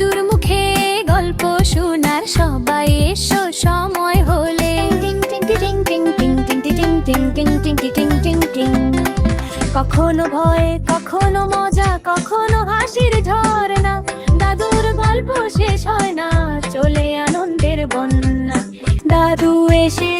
দাদুর মুখে গল্প শোনার সবাই এসো, সময় হলে। কখনো ভয়, কখনো মজা, কখনো হাসির ঝর্ণা। দাদুর গল্প শেষ হয় না, চলে আনন্দের বন্যা। দাদু এসে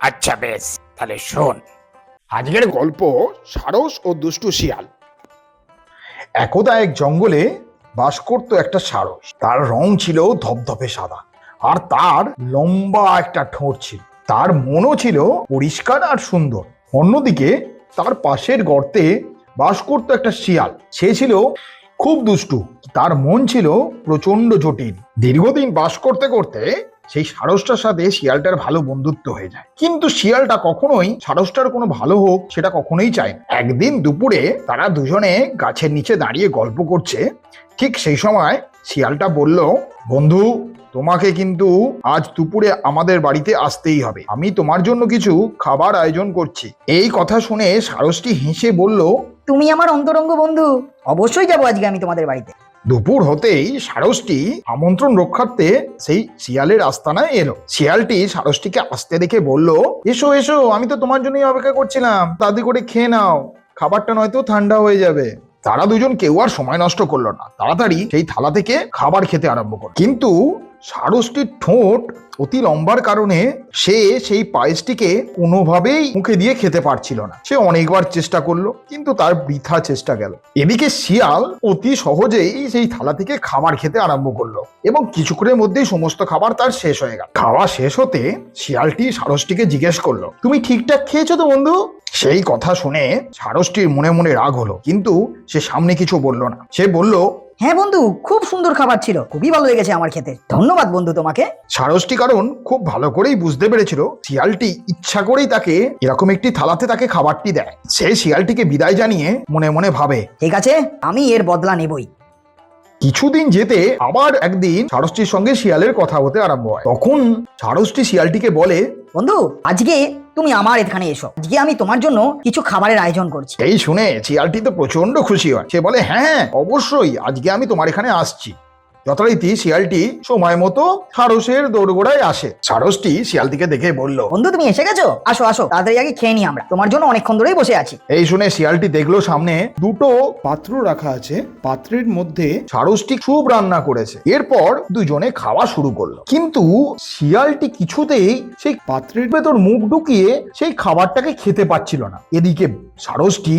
আচ্ছা বেশ তাহলে শোন। আজকের গল্প সারস ও দুষ্টু শিয়াল। একদা এক জঙ্গলে বাস করত একটা সারস। তার রং ছিল ধপধপে সাদা আর তার লম্বা একটা ঠোঁট ছিল। তার মনও ছিল পরিষ্কার আর সুন্দর। অন্যদিকে তার পাশের গর্তে বাস করত একটা শিয়াল। সে ছিল খুব দুষ্টু। তার মন ছিল প্রচণ্ড জটিল। দীর্ঘদিন বাস করতে করতে সেই সারসটার সাথে শিয়ালটার ভালো বন্ধুত্ব হয়ে যায়। কিন্তু শিয়ালটা কখনোই সারসটার কোনো ভালো হোক সেটা কখনোই চায় না। একদিন দুপুরে তারা দুজনে গাছের নিচে দাঁড়িয়ে গল্প করছে। ঠিক সেই সময় শিয়ালটা বলল, বন্ধু, তোমাকে কিন্তু আজ দুপুরে আমাদের বাড়িতে আসতেই হবে। আমি তোমার জন্য কিছু খাবার আয়োজন করছি। এই কথা শুনে সারসটি হেসে বলল তুমি আমার অন্তরঙ্গ বন্ধু। অবশ্যই যাব আজকে আমি তোমাদের বাড়িতে। দুপুর হতেই সারসটি আমন্ত্রণ রক্ষার্থে সেই শিয়ালের আস্তানায় এলো। শিয়ালটি সারসটিকে আসতে দেখে বলল, এসো এসো, আমি তো তোমার জন্যই অপেক্ষা করছিলাম। তাড়াতাড়ি করে খেয়ে নাও। খাবারটা নয়তো ঠান্ডা হয়ে যাবে। তারা দুজন কেউ আর সময় নষ্ট করল না। তাড়াতাড়ি সেই থালা থেকে খাবার খেতে আরম্ভ করল। কিন্তু সারসটির ঠোঁট অতি লম্বার কারণে সে সেই পায়েসটিকে কোনোভাবেই মুখে দিয়ে খেতে পারছিল না। সে অনেকবার চেষ্টা করল, কিন্তু তার বৃথা চেষ্টা গেল। এদিকে শিয়াল অতি সহজেই সেই থালা থেকে খাবার খেতে আরম্ভ করল এবং কিছুক্ষণের মধ্যেই সমস্ত খাবার তার শেষ হয়ে গেল। খাওয়া শেষ হতে শিয়ালটি সারসটিকে জিজ্ঞেস করল, তুমি ঠিকঠাক খেয়েছো তো বন্ধু? সেই কথা শুনে সারসটির মনে মনে রাগ হলো কিন্তু সে সামনে কিছু বলল না। সে বলল হ্যাঁ বন্ধু খুব সুন্দর খাবার ছিল খুবই ভালো লেগেছে আমার খেতে। ধন্যবাদ বন্ধু তোমাকে। সারসটি কারণ খুব ভালো করেই বুঝতে পেরেছিল শিয়ালটি ইচ্ছা করেই তাকে এরকম একটি থালাতে তাকে খাবারটি দেয়। সে শিয়ালটিকে বিদায় জানিয়ে মনে মনে ভাবে ঠিক আছে আমি এর বদলা নেবই। কিছুদিন যেতে আবার একদিন সারসটির সঙ্গে শিয়ালের কথা হতে আরম্ভ হয়। তখন সারসটি শিয়ালটিকে বলে বন্ধু আজকে তুমি আমার এখানে এসো আজকে আমি তোমার জন্য কিছু খাবারের আয়োজন করছি। এই শুনে শিয়ালটি তো প্রচণ্ড খুশি হয়। সে বলে হ্যাঁ হ্যাঁ অবশ্যই, আজকে আমি তোমার এখানে আসছি। যথারীতি শিয়ালটি সময় মতো সারসের দৌড়গোড়ায় আসে। সারসটি শিয়ালটিকে দেখে বলল বন্ধু তুমি এসে গেছো? আসো আসো তাড়াতাড়ি আগে খেয়ে নি আমরা। তোমার জন্য অনেকক্ষণ ধরেই বসে আছি। এই শুনে শিয়ালটি দেখল সামনে দুটো পাত্র রাখা আছে। পাত্রের মধ্যে সারসটি খুব রান্না করেছে। এরপর দুজনে খাওয়া শুরু করল। কিন্তু শিয়ালটি কিছুতেই সেই পাত্রের ভেতর মুখ ঢুকিয়ে সেই খাবারটাকে খেতে পাচ্ছিল না। এদিকে সারসটি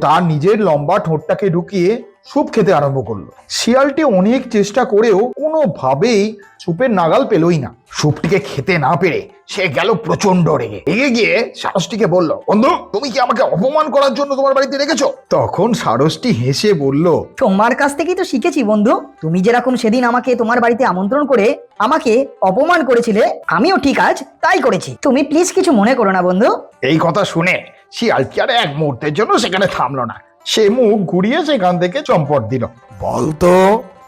তার নিজের লম্বা ঠোঁটটাকে ঢুকিয়ে স্যুপ খেতে আরম্ভ করল। শিয়ালটি অনেক চেষ্টা করেও কোনোভাবেই স্যুপের নাগাল পেলই না। স্যুপটিকে খেতে না পেরে সে গেল প্রচণ্ড রেগে। রেগে গিয়ে সারসটিকে বলল বন্ধু তুমি কি আমাকে অপমান করার জন্য তোমার বাড়িতে রেখেছো? তখন সারসটি হেসে বলল তোমার কাছ থেকেই তো শিখেছি বন্ধু। তুমি যেরকম সেদিন আমাকে তোমার বাড়িতে আমন্ত্রণ করে আমাকে অপমান করেছিলে আমিও ঠিক আজ তাই করেছি। তুমি প্লিজ কিছু মনে করো না বন্ধু। এই কথা শুনে শিয়ালটি আর এক মুহূর্তের জন্য সেখানে থামলো না। সে মুখ ঘুরিয়ে সেখান থেকে চম্পট দিল। বলতো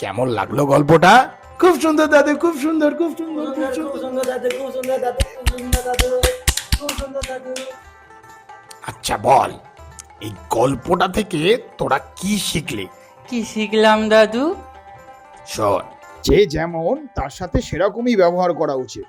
কেমন লাগল গল্পটা? খুব সুন্দর দাদু খুব সুন্দর খুব সুন্দর। খুব সুন্দর দাদু খুব সুন্দর দাদু খুব সুন্দর দাদু খুব সুন্দর দাদু। আচ্ছা বল এই গল্পটা থেকে তোরা কি শিখলি? কি শিখলাম দাদু? শোন যে যেমন তার সাথে সেরকমই ব্যবহার করা উচিত।